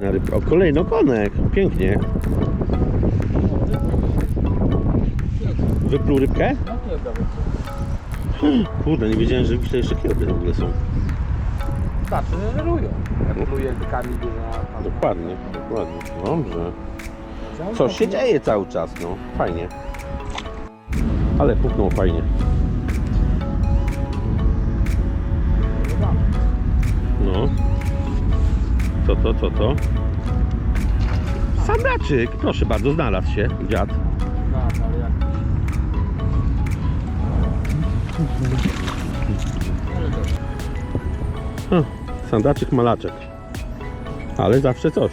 Na ryb... O, kolejny okonek. Pięknie. Wypluł rybkę? Kurde, nie wiedziałem, że tutaj jeszcze kiełby w ogóle są. Znaczy, że żerują. Jak pluje kami duża. Dokładnie, dokładnie. Dobrze. Coś się dzieje cały czas, no. Fajnie. Ale puknął fajnie. No. Co to, co to? Sandaczyk, proszę bardzo, znalazł się dziad. O, sandaczyk, malaczek. Ale zawsze coś.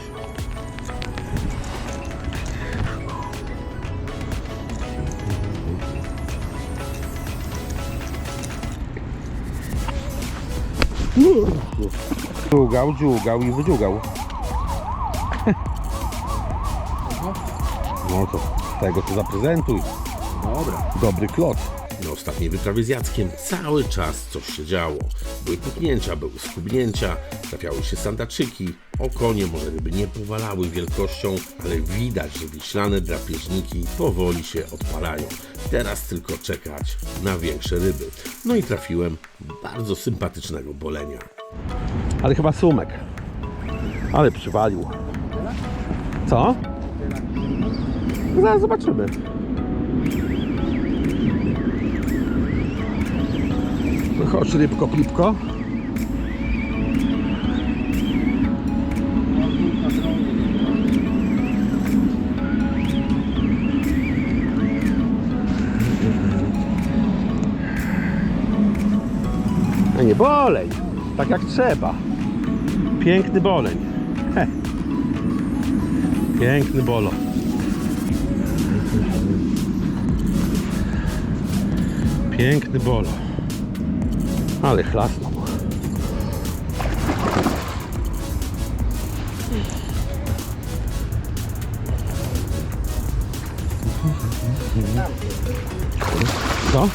Dziugał, dziugał i wydziugał. No to tego to zaprezentuj. Dobra. Dobry klot. Na ostatniej wyprawie z Jackiem cały czas coś się działo. Były puknięcia, były skubnięcia, trafiały się sandaczyki, okonie może ryby nie powalały wielkością, ale widać, że wiślane drapieżniki powoli się odpalają. Teraz tylko czekać na większe ryby. No i trafiłem bardzo sympatycznego bolenia. Ale chyba sumek. Ale przywalił. Co? Zaraz zobaczymy. Chodź rybko, plipko. A nie boleń, tak jak trzeba. Piękny boleń. He. Piękny bolo. Piękny bolo. Ale chlasnął. Co?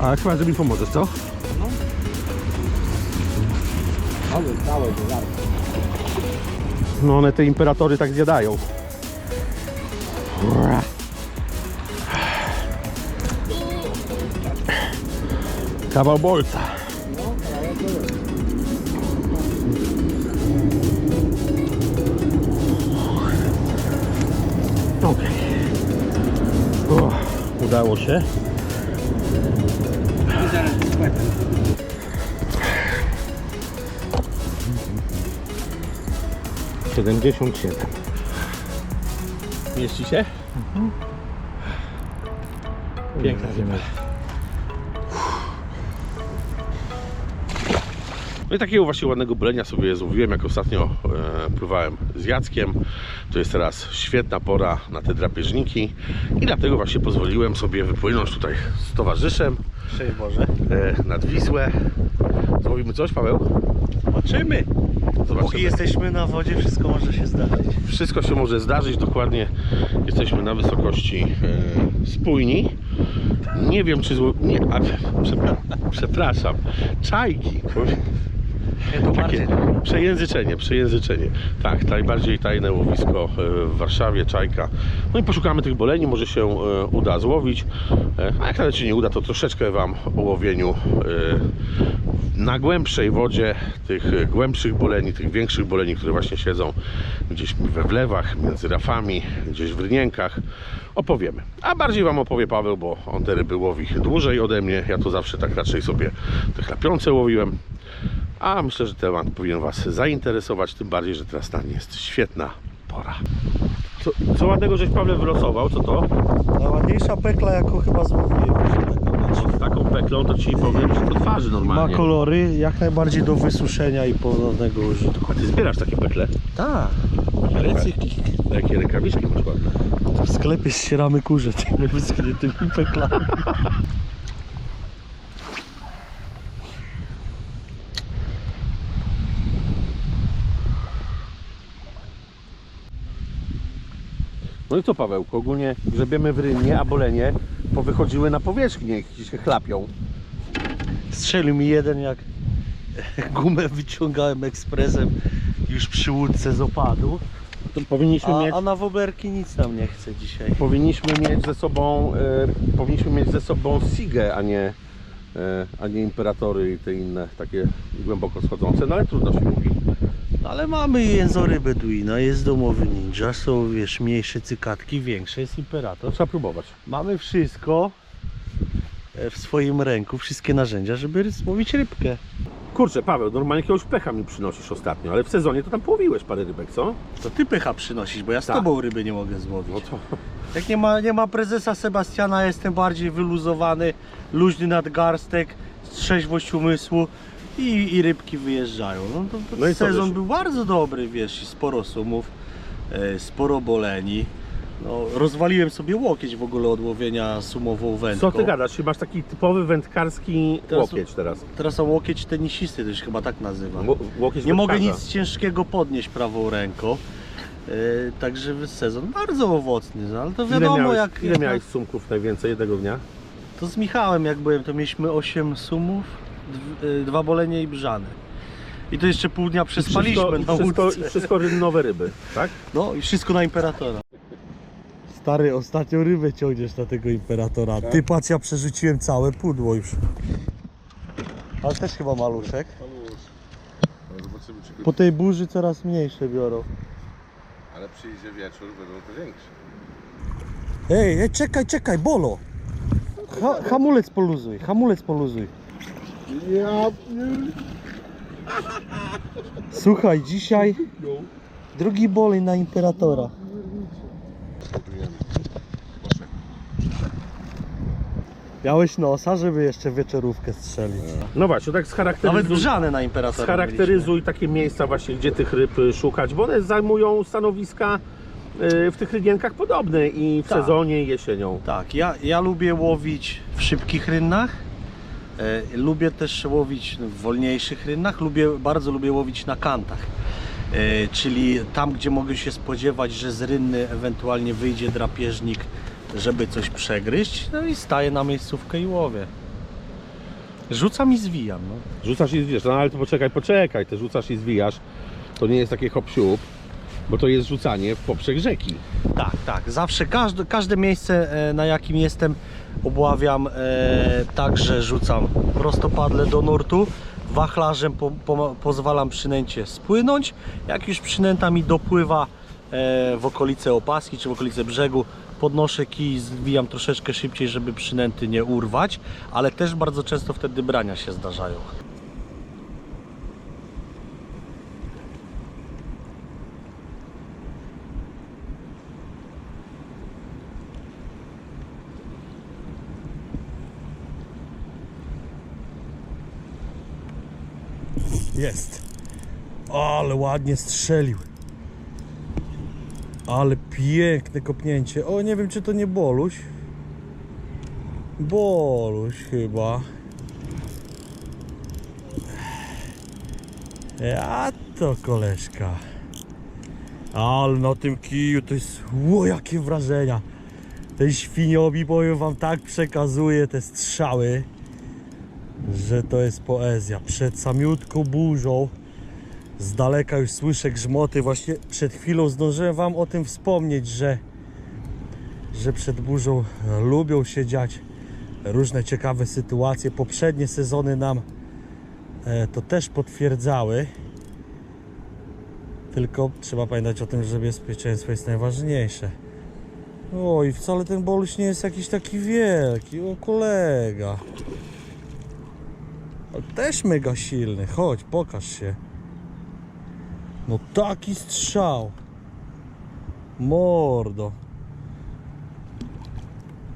A chyba, że mi pomożesz, co? No one te imperatory tak zjadają. Kawał bolca. Okej. Udało się. 77. Mieści się? Mhm. Piękna zima. No i takiego właśnie ładnego brenia sobie złowiłem, jak ostatnio e, pływałem z Jackiem. To jest teraz świetna pora na te drapieżniki i dlatego właśnie pozwoliłem sobie wypłynąć tutaj z towarzyszem. Szczęść Boże. E, nad Wisłę. Złowimy coś, Paweł? Zobaczymy. Zobaczymy. Póki jesteśmy na wodzie, wszystko może się zdarzyć. Wszystko się może zdarzyć, dokładnie jesteśmy na wysokości e, spójni. Nie wiem czy zło... nie, a, przepra- przepraszam, czajki. Nie, to Takie bardziej. przejęzyczenie, przejęzyczenie. Tak, najbardziej tajne łowisko e, w Warszawie, czajka. No i poszukamy tych boleni, może się e, uda złowić. E, A jak nawet się nie uda, to troszeczkę Wam o łowieniu na głębszej wodzie tych głębszych boleni, tych większych boleni, które właśnie siedzą gdzieś we wlewach, między rafami, gdzieś w rynienkach, opowiemy. A bardziej Wam opowie Paweł, bo on te ryby łowi dłużej ode mnie. Ja to zawsze tak raczej sobie te chlapiące łowiłem. A myślę, że temat powinien Was zainteresować, tym bardziej, że teraz na nie jest świetna pora. Co, co ładnego żeś Pawle wylosował? Co to? Najładniejsza pekla, jaką chyba złowiłem. Taką peklą to Ci powiem, że to twarzy Ma normalnie. kolory jak najbardziej do wysuszenia i ponownego użytku. A Ty zbierasz takie pekle? Tak. Recykling. Jakie rękawiczki masz ładne. W sklepie ścieramy kurze tymi wyschniętymi peklami. No i co Pawełku, ogólnie grzebiemy w rynnie, a bolenie powychodziły na powierzchnię i się chlapią. Strzelił mi jeden jak Gumę wyciągałem ekspresem już przy łódce z opadu. To powinniśmy A, mieć... a na woblerki nic nam nie chce dzisiaj. Powinniśmy mieć ze sobą, e, powinniśmy mieć ze sobą Sigę, a nie, e, a nie Imperatory i te inne takie głęboko schodzące, no ale trudno się mówi. Ale mamy jęzory Beduina, jest domowy ninja, są wiesz mniejsze cykatki, większe jest To imperator. trzeba próbować. Mamy wszystko e, w swoim ręku, wszystkie narzędzia, żeby złowić rybkę. Kurczę, Paweł, normalnie jakiegoś pecha mi przynosisz ostatnio, ale w sezonie to tam połowiłeś parę rybek, co? To ty pycha przynosisz, bo ja z Tak. tobą ryby nie mogę złowić. No to... Jak nie ma, nie ma prezesa Sebastiana, jestem bardziej wyluzowany, luźny nadgarstek, trzeźwość umysłu i, i rybki wyjeżdżają. No, to, to No i co sezon wiesz? był bardzo dobry, wiesz, i sporo sumów, e, sporo boleni. No, rozwaliłem sobie łokieć w ogóle od łowienia sumową wędką. Co ty gadasz? Masz taki typowy wędkarski Teraz- łokieć teraz. Teraz są łokieć tenisisty, to się chyba tak nazywa. Ło- Łokieć Nie mogę wędkarza. nic ciężkiego podnieść prawą ręką. E, także sezon bardzo owocny, no, ale to Ile wiadomo miałeś, jak... ile jak miałeś sumków najwięcej jednego dnia? To z Michałem jak byłem, to mieliśmy 8 sumów, dwa bolenie i brzany. I to jeszcze pół dnia przespaliśmy wszystko, na i wszystko, łódce. i wszystko nowe ryby, tak? No i wszystko na Imperatora. Stary, ostatnią rybę ciągniesz na tego Imperatora. Ty patrz, ja przerzuciłem całe pudło już. Ale też chyba maluszek. Po tej burzy coraz mniejsze biorą. Ale przyjdzie wieczór, będą to większe. Ej, ej, czekaj, czekaj, bolo! Ha, hamulec poluzuj, hamulec poluzuj. Ja Słuchaj, dzisiaj drugi bolej na Imperatora. Miałeś nosa, żeby jeszcze wieczorówkę strzelić. No właśnie, tak Nawet scharakteryzuj, brzane na Imperatora scharakteryzuj takie miejsca właśnie, gdzie tych ryb y, szukać, bo one zajmują stanowiska y, w tych rygienkach podobne i w Tak. sezonie i jesienią. Tak, ja, ja lubię łowić w szybkich rynnach. E, lubię też łowić w wolniejszych rynnach. Lubię, bardzo lubię łowić na kantach. E, czyli tam, gdzie mogę się spodziewać, że z rynny ewentualnie wyjdzie drapieżnik, żeby coś przegryźć. No i staję na miejscówkę i łowię. Rzucam i zwijam. No. Rzucasz i zwijasz, no ale to poczekaj, poczekaj, ty rzucasz i zwijasz, to nie jest takie hop siup, bo to jest rzucanie w poprzek rzeki. Tak, tak. Zawsze każde, każde miejsce, e, na jakim jestem, obławiam e, tak, że rzucam prostopadle do nurtu. Wachlarzem po, po, pozwalam przynęcie spłynąć. Jak już przynęta mi dopływa e, w okolice opaski czy w okolice brzegu, podnoszę kij, zwijam troszeczkę szybciej, żeby przynęty nie urwać, ale też bardzo często wtedy brania się zdarzają. Jest. Ale ładnie strzelił. Ale piękne kopnięcie. O, nie wiem czy to nie Boluś. Boluś chyba. Ja to koleżka. Ale na tym kiju to jest... Ło, jakie wrażenia. Ten świniowi, powiem wam, tak przekazuje te strzały że to jest poezja. Przed samiutką burzą z daleka już słyszę grzmoty. Właśnie przed chwilą zdążyłem Wam o tym wspomnieć, że, że przed burzą lubią się dziać różne ciekawe sytuacje. Poprzednie sezony nam e, to też potwierdzały. Tylko trzeba pamiętać o tym, że bezpieczeństwo jest najważniejsze. Oj, wcale ten boluś nie jest jakiś taki wielki. O kolega. Ale też mega silny. Chodź, pokaż się. No taki strzał. Mordo.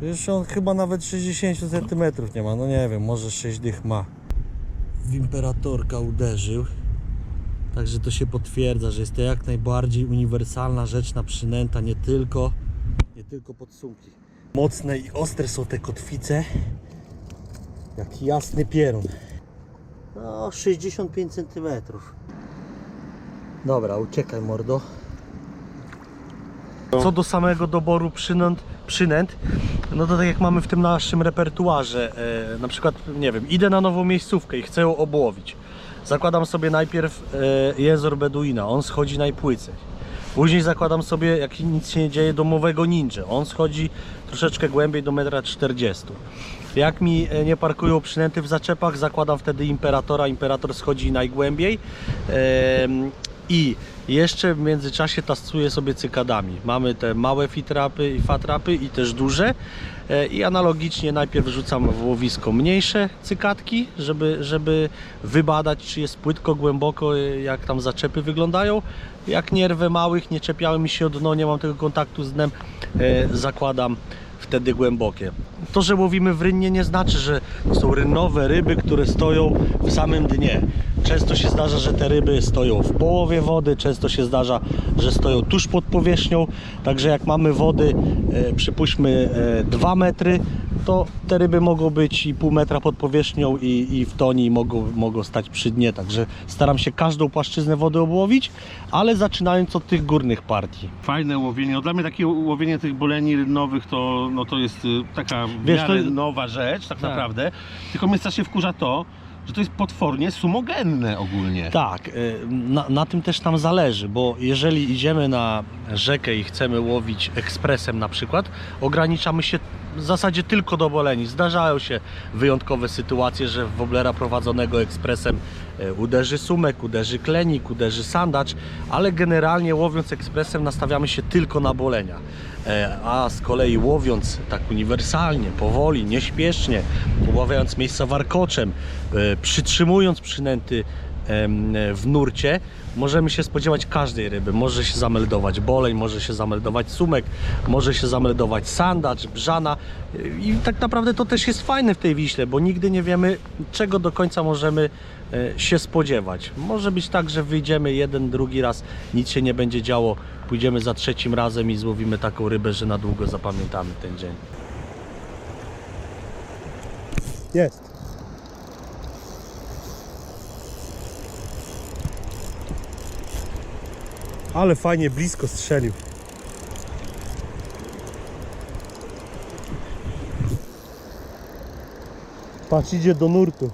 Wiesz, on chyba nawet 60 cm nie ma. No nie wiem, może 6 dych ma. W imperatorka uderzył. Także to się potwierdza, że jest to jak najbardziej uniwersalna rzecz na przynęta, nie tylko, nie tylko podsumki. Mocne i ostre są te kotwice. Jak jasny pierun. No, 65 cm. Dobra, uciekaj mordo. Co do samego doboru przynęt, przynęt, no to tak jak mamy w tym naszym repertuarze, e, na przykład, nie wiem, idę na nową miejscówkę i chcę ją obłowić. zakładam sobie najpierw e, jęzor beduina, on schodzi najpłycej. Później zakładam sobie, jak nic się nie dzieje, domowego ninja. On schodzi troszeczkę głębiej do 1,40 m. Jak mi e, nie parkują przynęty w zaczepach, zakładam wtedy imperatora. Imperator schodzi najgłębiej. I jeszcze w międzyczasie tastuję sobie cykadami. Mamy te małe fitrapy i fatrapy i też duże. E, I analogicznie najpierw wrzucam w łowisko mniejsze cykadki, żeby, żeby wybadać, czy jest płytko, głęboko, e, jak tam zaczepy wyglądają. Jak nie rwę małych, nie czepiały mi się o dno, nie mam tego kontaktu z dnem, e, zakładam wtedy głębokie. To, że łowimy w rynnie nie znaczy, że są rynnowe ryby, które stoją w samym dnie. Często się zdarza, że te ryby stoją w połowie wody, często się zdarza, że stoją tuż pod powierzchnią. Także jak mamy wody, e, przypuśćmy 2 metry, to te ryby mogą być i pół metra pod powierzchnią i, i w toni mogą, mogą stać przy dnie. Także staram się każdą płaszczyznę wody obłowić, ale zaczynając od tych górnych partii. Fajne łowienie. No, dla mnie takie łowienie tych boleni rynnowych to, no, to jest y, taka Wiesz, to- nowa rzecz tak, Tak. naprawdę. Tylko mnie strasznie wkurza to, że to jest potwornie sumogenne ogólnie. Tak, y, na, na tym też nam zależy, bo jeżeli idziemy na rzekę i chcemy łowić ekspresem na przykład, ograniczamy się w zasadzie tylko do boleni. Zdarzają się wyjątkowe sytuacje, że w woblera prowadzonego ekspresem e, uderzy sumek, uderzy klenik, uderzy sandacz, ale generalnie łowiąc ekspresem nastawiamy się tylko na bolenia. E, A z kolei łowiąc tak uniwersalnie, powoli, nieśpiesznie, ławiając miejsca warkoczem, e, przytrzymując przynęty w nurcie, możemy się spodziewać każdej ryby. Może się zameldować boleń, może się zameldować sumek, może się zameldować sandacz, brzana i tak naprawdę to też jest fajne w tej Wiśle, bo nigdy nie wiemy czego do końca możemy e, się spodziewać. Może być tak, że wyjdziemy jeden, drugi raz, nic się nie będzie działo, pójdziemy za trzecim razem i złowimy taką rybę, że na długo zapamiętamy ten dzień. Jest. Ale fajnie blisko strzelił. Patrz, idzie do nurtu.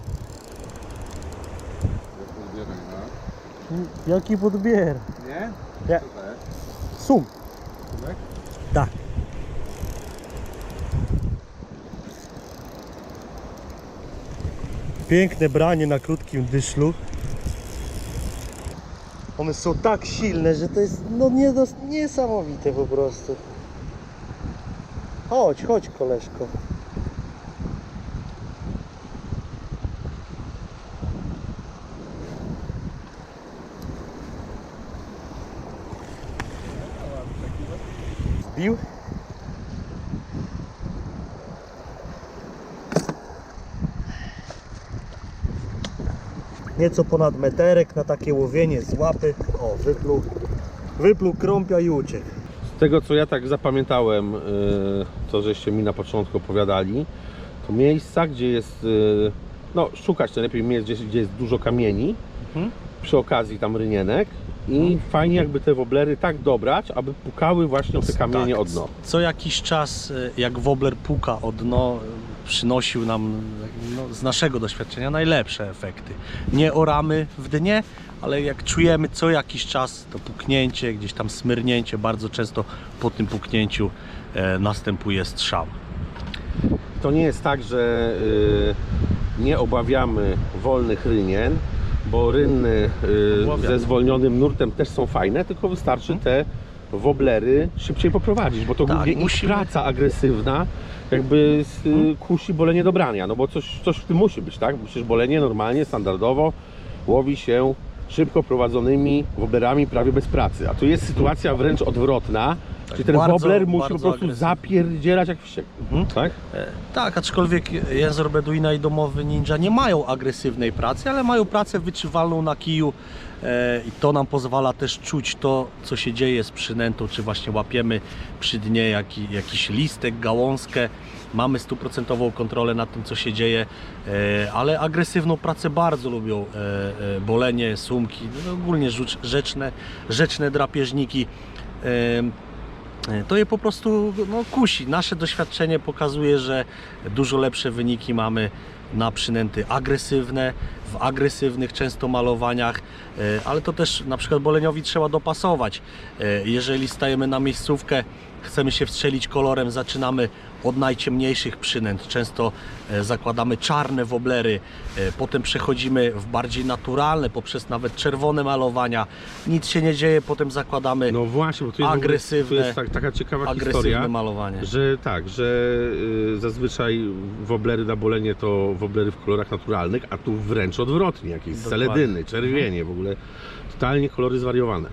Jaki podbier? Nie? Nie. Sum. Tak. Piękne branie na krótkim dyszlu. One są tak silne, że to jest no nie, niesamowite po prostu. Chodź, chodź koleżko. Wbił? Nieco ponad meterek na takie łowienie z łapy. O, wypluł, wypluł krąpia i uciekł. Z tego co ja tak zapamiętałem, y, to żeście mi na początku opowiadali, to miejsca, gdzie jest, y, no szukać najlepiej miejsc, gdzie, gdzie jest dużo kamieni, Mhm. przy okazji tam rynienek i fajnie jakby te woblery tak dobrać, aby pukały właśnie o te kamienie Tak, od dno. Co jakiś czas, e, jak wobler puka o dno, e, przynosił nam no, z naszego doświadczenia najlepsze efekty. Nie oramy w dnie, ale jak czujemy co jakiś czas to puknięcie, gdzieś tam smyrnięcie, bardzo często po tym puknięciu e, następuje strzał. To nie jest tak, że y, nie obawiamy wolnych rynien, bo rynny y, ze zwolnionym nurtem też są fajne, tylko wystarczy te woblery szybciej poprowadzić, bo to Tak, głównie musimy- praca agresywna jakby z, y, kusi bolenie do brania, no bo coś, coś w tym musi być, tak? Przecież bolenie normalnie, standardowo łowi się szybko prowadzonymi woblerami prawie bez pracy, a tu jest sytuacja wręcz odwrotna, czyli ten bardzo, wobler musi po bardzo prostu agresywny. zapierdzielać jak wściekły, Mhm. tak? E, Tak, aczkolwiek jęzor beduina i domowy ninja nie mają agresywnej pracy, ale mają pracę wyczuwalną na kiju e, i to nam pozwala też czuć to, co się dzieje z przynętą, czy właśnie łapiemy przy dnie jaki, jakiś listek, gałązkę, mamy stuprocentową kontrolę nad tym, co się dzieje, e, ale agresywną pracę bardzo lubią e, e, bolenie, sumki, no, ogólnie rzecz- rzeczne, rzeczne drapieżniki. E, to je po prostu no, kusi. Nasze doświadczenie pokazuje, że dużo lepsze wyniki mamy na przynęty agresywne, w agresywnych często malowaniach, e, ale to też na przykład boleniowi trzeba dopasować. E, Jeżeli stajemy na miejscówkę, chcemy się wstrzelić kolorem, zaczynamy od najciemniejszych przynęt. Często e, zakładamy czarne woblery, e, potem przechodzimy w bardziej naturalne, poprzez nawet czerwone malowania. Nic się nie dzieje, potem zakładamy No właśnie, bo to jest, Agresywne- to jest tak, taka ciekawa agresywne historia. malowanie. Że tak, że y, zazwyczaj woblery na bolenie to woblery w kolorach naturalnych, a tu wręcz odwrotnie, jakieś Dokładnie. seledyny, czerwienie, w ogóle totalnie kolory zwariowane.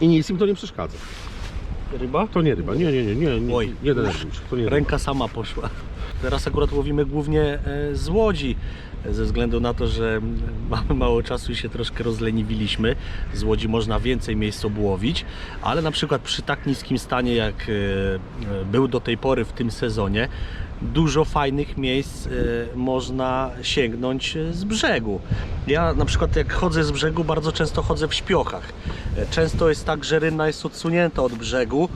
I nic im to nie przeszkadza. Ryba? To nie ryba, nie, nie, nie, nie, nie, Oj. nie denerwuj się, to nie ryba. Ręka sama poszła. Teraz akurat łowimy głównie e, z łodzi, e, ze względu na to, że mamy mało czasu i się troszkę rozleniwiliśmy. Z łodzi można więcej miejsc obłowić, ale na przykład przy tak niskim stanie, jak e, e, był do tej pory w tym sezonie, dużo fajnych miejsc e, można sięgnąć e, z brzegu. Ja na przykład jak chodzę z brzegu, bardzo często chodzę w śpiochach. E, Często jest tak, że rynna jest odsunięta od brzegu,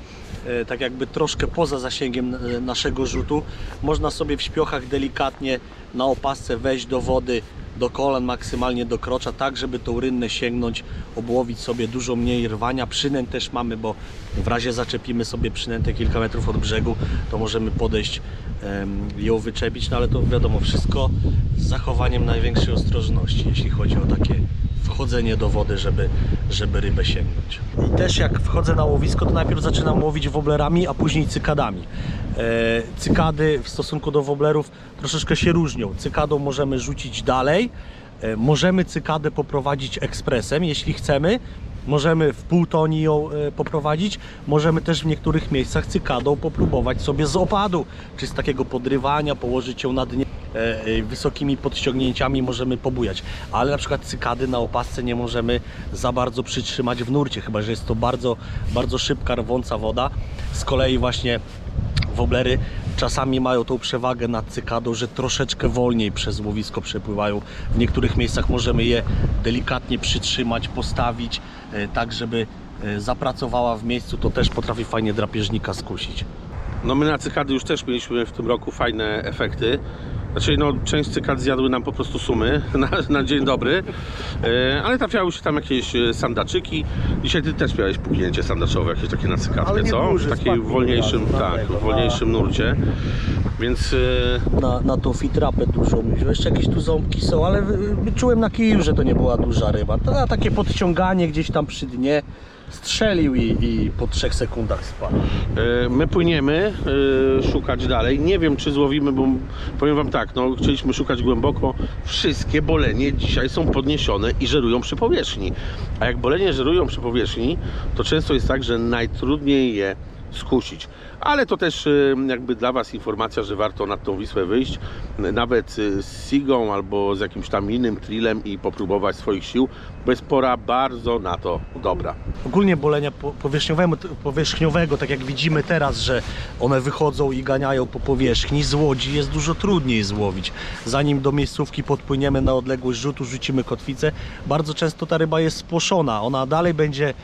e, tak jakby troszkę poza zasięgiem e, naszego rzutu. Można sobie w śpiochach delikatnie na opasce wejść do wody do kolan, maksymalnie do krocza, tak żeby tą rynnę sięgnąć, obłowić sobie dużo mniej rwania. Przynęt też mamy, bo w razie zaczepimy sobie przynętę kilka metrów od brzegu, to możemy podejść, ją wyczepić, no ale to wiadomo, wszystko z zachowaniem największej ostrożności, jeśli chodzi o takie wchodzenie do wody, żeby, żeby rybę sięgnąć. I też jak wchodzę na łowisko, to najpierw zaczynam łowić woblerami, a później cykadami. E, cykady w stosunku do woblerów troszeczkę się różnią. Cykadą możemy rzucić dalej, e, możemy cykadę poprowadzić ekspresem, jeśli chcemy. Możemy w półtoni ją e, poprowadzić, możemy też w niektórych miejscach cykadą popróbować sobie z opadu, czy z takiego podrywania, położyć ją na dnie wysokimi podciągnięciami możemy pobujać, ale na przykład cykady na opasce nie możemy za bardzo przytrzymać w nurcie, chyba że jest to bardzo, bardzo szybka, rwąca woda. Z kolei właśnie woblery czasami mają tą przewagę nad cykadą, że troszeczkę wolniej przez łowisko przepływają. W niektórych miejscach możemy je delikatnie przytrzymać, postawić, e, tak żeby e, zapracowała w miejscu, to też potrafi fajnie drapieżnika skusić. No my na cykady już też mieliśmy w tym roku fajne efekty. Znaczy, no, część cykad zjadły nam po prostu sumy na, na dzień dobry, e, ale trafiały się tam jakieś e, sandaczyki. Dzisiaj ty też miałeś puknięcie sandaczowe, jakieś takie na Ale nie co? duży, w takiej spadł wolniejszym, tak, w wolniejszym nurcie. Więc e, Na, na tą fitrapę dużą, jeszcze jakieś tu ząbki są, ale y, y, czułem na kiju, że to nie była duża ryba. To na takie podciąganie gdzieś tam przy dnie strzelił i, i po trzech sekundach spadł. E, My płyniemy e, szukać dalej. Nie wiem, czy złowimy, bo powiem Wam tak, no, chcieliśmy szukać głęboko. Wszystkie bolenie dzisiaj są podniesione i żerują przy powierzchni. A jak bolenie żerują przy powierzchni, to często jest tak, że najtrudniej je skusić. Ale to też e, jakby dla Was informacja, że warto nad tą Wisłę wyjść, nawet e, z Sigą albo z jakimś tam innym trillem i popróbować swoich sił, bo jest pora bardzo na to dobra. Ogólnie bolenia po- powierzchniowego, powierzchniowego, tak jak widzimy teraz, że one wychodzą i ganiają po powierzchni, z łodzi jest dużo trudniej złowić. Zanim do miejscówki podpłyniemy na odległość rzutu, rzucimy kotwicę, bardzo często ta ryba jest spłoszona. Ona dalej będzie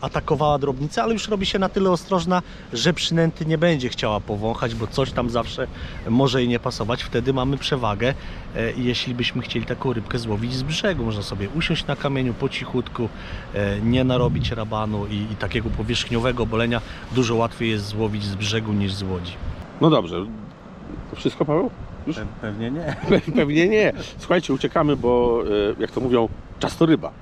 atakowała drobnicę, ale już robi się na tyle ostrożna, że przynęty nie będzie chciała powąchać, bo coś tam zawsze może jej nie pasować. Wtedy mamy przewagę. E, jeśli byśmy chcieli taką rybkę złowić z brzegu, można sobie usiąść na kamieniu po cichutku, e, nie narobić rabanu i, i takiego powierzchniowego bolenia dużo łatwiej jest złowić z brzegu niż z łodzi. No dobrze. To wszystko, Paweł? Już? Pewnie nie. Pewnie nie. Słuchajcie, uciekamy, bo e, jak to mówią, czas to ryba.